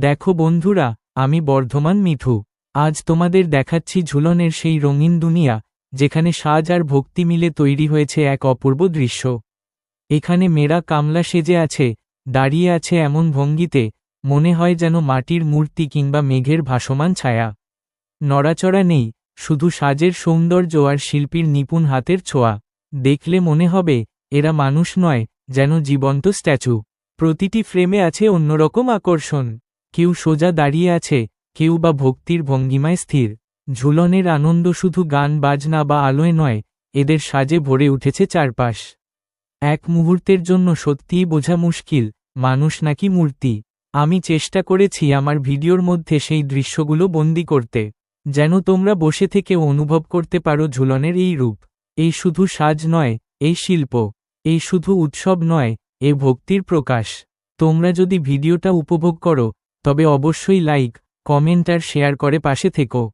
দেখো বন্ধুরা, আমি বর্ধমান মিঠু। আজ তোমাদের দেখাচ্ছি ঝুলনের সেই রঙিন দুনিয়া, যেখানে সাজ আর ভক্তি মিলে তৈরি হয়েছে এক অপূর্ব দৃশ্য। এখানে মেয়েরা কামলা সেজে আছে, দাঁড়িয়ে আছে এমন ভঙ্গিতে, মনে হয় যেন মাটির মূর্তি কিংবা মেঘের ভাসমান ছায়া। নড়াচড়া নেই, শুধু সাজের সৌন্দর্য আর শিল্পীর নিপুণ হাতের ছোঁয়া। দেখলে মনে হবে, এরা মানুষ নয়, যেন জীবন্ত স্ট্যাচু। প্রতিটি ফ্রেমে আছে অন্যরকম আকর্ষণ। কেউ সোজা দাঁড়িয়ে আছে, কেউ বা ভক্তির ভঙ্গিমায় স্থির। ঝুলনের আনন্দ শুধু গান, বাজনা বা আলোয় নয়, এদের সাজে ভরে উঠেছে চারপাশ। এক মুহূর্তের জন্য সত্যিই বোঝা মুশকিল, মানুষ নাকি মূর্তি। আমি চেষ্টা করেছি আমার ভিডিওর মধ্যে সেই দৃশ্যগুলো বন্দি করতে। যেন তোমরা বসে থেকেও অনুভব করতে পারো ঝুলনের এই রূপ। এই শুধু সাজ নয়, এই শিল্প। এই শুধু উৎসব নয়, এ ভক্তির প্রকাশ। তোমরা যদি ভিডিওটা উপভোগ করো তবে অবশ্যই লাইক, কমেন্ট আর শেয়ার করে পাশে থেকো।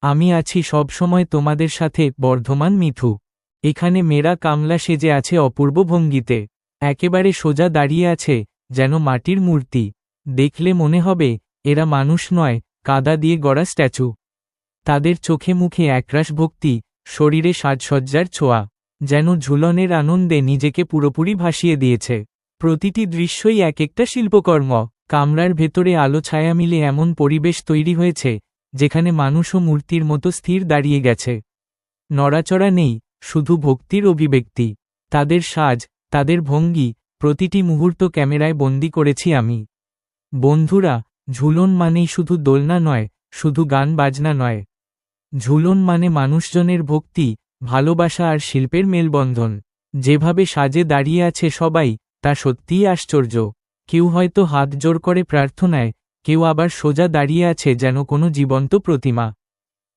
আমি আছি সবসময় তোমাদের সাথে, বর্ধমান মিথু এখানে মেয়েরা কামলা সেজে আছে অপূর্ব ভঙ্গিতে। একেবারে সোজা দাঁড়িয়ে আছে, যেন মাটির মূর্তি। দেখলে মনে হবে, এরা মানুষ নয়, কাদা দিয়ে গড়া স্ট্যাচু। তাদের চোখে মুখে একরাশ ভক্তি, শরীরে সাজসজ্জার ছোঁয়া। যেন ঝুলনের আনন্দে নিজেকে পুরোপুরি ভাসিয়ে দিয়েছে। প্রতিটি দৃশ্যই এক একটা শিল্পকর্ম। কামরার ভেতরে আলো ছায়া মিলে এমন পরিবেশ তৈরি হয়েছে, যেখানে মানুষ ও মূর্তির মতো স্থির দাঁড়িয়ে গেছে। নড়াচড়া নেই, শুধু ভক্তির অভিব্যক্তি। তাদের সাজ, তাদের ভঙ্গি, প্রতিটি মুহূর্ত ক্যামেরায় বন্দি করেছি আমি। বন্ধুরা, ঝুলন মানেই শুধু দোলনা নয়, শুধু গান বাজনা নয়। ঝুলন মানে মানুষজনের ভক্তি, ভালোবাসা আর শিল্পের মেলবন্ধন। যেভাবে সাজে দাঁড়িয়ে আছে সবাই, তা সত্যিই আশ্চর্য। কেউ হয়তো হাত জোর করে প্রার্থনায়, কেউ আবার সোজা দাঁড়িয়ে আছে যেন কোনো জীবন্ত প্রতিমা।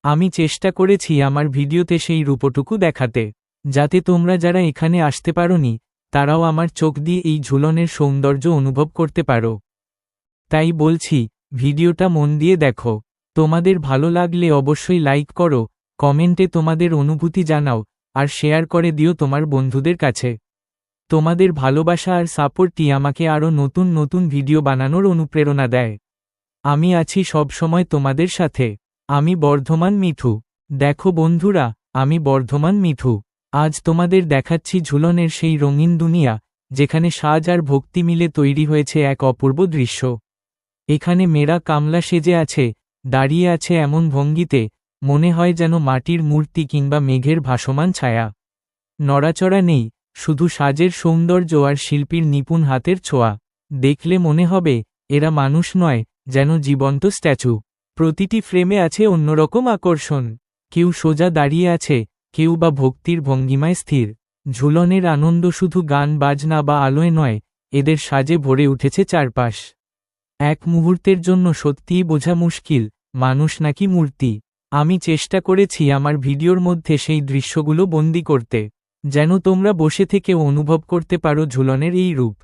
আমি চেষ্টা করেছি আমার ভিডিওতে সেই রূপটুকু দেখাতে, যাতে তোমরা যারা এখানে আসতে পারোনি, তারাও আমার চোখ দিয়ে এই ঝুলনের সৌন্দর্য অনুভব করতে পারো। তাই বলছি, ভিডিওটা মন দিয়ে দেখো। তোমাদের ভালো লাগলে অবশ্যই লাইক করো, কমেন্টে তোমাদের অনুভূতি জানাও, আর শেয়ার করে দিও তোমার বন্ধুদের কাছে। তোমাদের ভালোবাসা আর সাপোর্টটি আমাকে আরও নতুন নতুন ভিডিও বানানোর অনুপ্রেরণা দেয়। আমি আছি সব সময় তোমাদের সাথে। আমি বর্ধমান মিঠু। দেখো বন্ধুরা, আমি বর্ধমান মিঠু। আজ তোমাদের দেখাচ্ছি ঝুলনের সেই রঙিন দুনিয়া, যেখানে সাজ আর ভক্তি মিলে তৈরি হয়েছে এক অপূর্ব দৃশ্য। এখানে মেয়েরা কামলা সেজে আছে, দাঁড়িয়ে আছে এমন ভঙ্গিতে, মনে হয় যেন মাটির মূর্তি কিংবা মেঘের ভাসমান ছায়া। নড়াচড়া নেই শুধু সাজের সৌন্দর্য আর শিল্পীর নিপুণ হাতের ছোঁয়া। দেখলে মনে হবে, এরা মানুষ নয়, যেন জীবন্ত স্ট্যাচু। প্রতিটি ফ্রেমে আছে অন্যরকম আকর্ষণ। কেউ সোজা দাঁড়িয়ে আছে, কেউ বা ভক্তির ভঙ্গিমায় স্থির। ঝুলনের আনন্দ শুধু গান, বাজনা বা আলোয় নয়, এদের সাজে ভরে উঠেছে চারপাশ। এক মুহূর্তের জন্য সত্যিই বোঝা মুশকিল, মানুষ নাকি মূর্তি। আমি চেষ্টা করেছি আমার ভিডিওর মধ্যে সেই দৃশ্যগুলো বন্দি করতে। যেন তোমরা বসে থেকেও অনুভব করতে পারো ঝুলনের এই রূপ।